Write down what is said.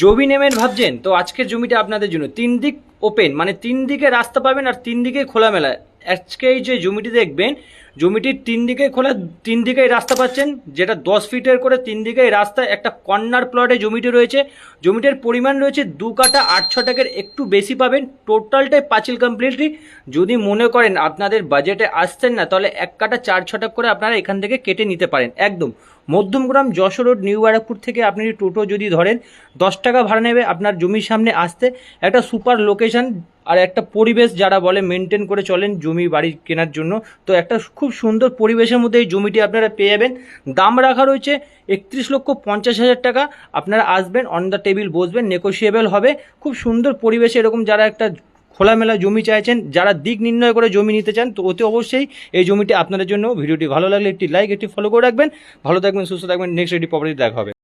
জমি নেমেন ভাবছেন, তো আজকের জমিটা আপনাদের জন্য। তিন দিক ওপেন মানে তিন দিকে রাস্তা পাবেন আর তিন দিকে খোলামেলা। আজকে এই যে জমিটি দেখবেন জমিটির তিন দিকে খোলা, তিন দিকেই রাস্তা পাচ্ছেন, যেটা দশ ফিটের করে তিন দিকেই রাস্তা, একটা কর্নার প্লটে জমিটি রয়েছে। জমিটির পরিমাণ রয়েছে দু কাটা আট ছ টাকার একটু বেশি পাবেন, টোটালটাই পাঁচিল কমপ্লিটলি যদি মনে করেন আপনাদের বাজেটে আসছেন না, তাহলে এক কাটা চার ছ টাকা করে আপনারা এখান থেকে কেটে নিতে পারেন, একদম। মধ্যমগ্রাম যশোর রোড, নিউ ব্যারাকপুর থেকে আপনি টোটো যদি ধরেন, দশ টাকা ভাড়া নেবে আপনার জমির সামনে আসতে। একটা সুপার লোকেশন আর একটা পরিবেশ যারা বলে মেনটেন করে চলেন জমি বাড়ি কেনার জন্য। তো একটা খুব সুন্দর পরিবেশের মধ্যে এই জমিটি আপনারা পেয়ে যাবেন। দাম রাখা রয়েছে একত্রিশ লক্ষ পঞ্চাশ হাজার টাকা। আপনারা আসবেন অন দ্য টেবিল বসবেন নেগোসিয়েবল হবে। খুব সুন্দর পরিবেশে এরকম যারা একটা খোলামেলা জমি চাইছেন, যারা দিক নির্ণয় করে জমি নিতে চান, তো অতি অবশ্যই এই জমিটি আপনাদের জন্য। ভিডিওটি ভালো লাগলে একটি লাইক একটি ফলো করে রাখবেন। ভালো থাকবেন, সুস্থ থাকবেন। নেক্সট একটি প্রপার্টি দেখা হবে।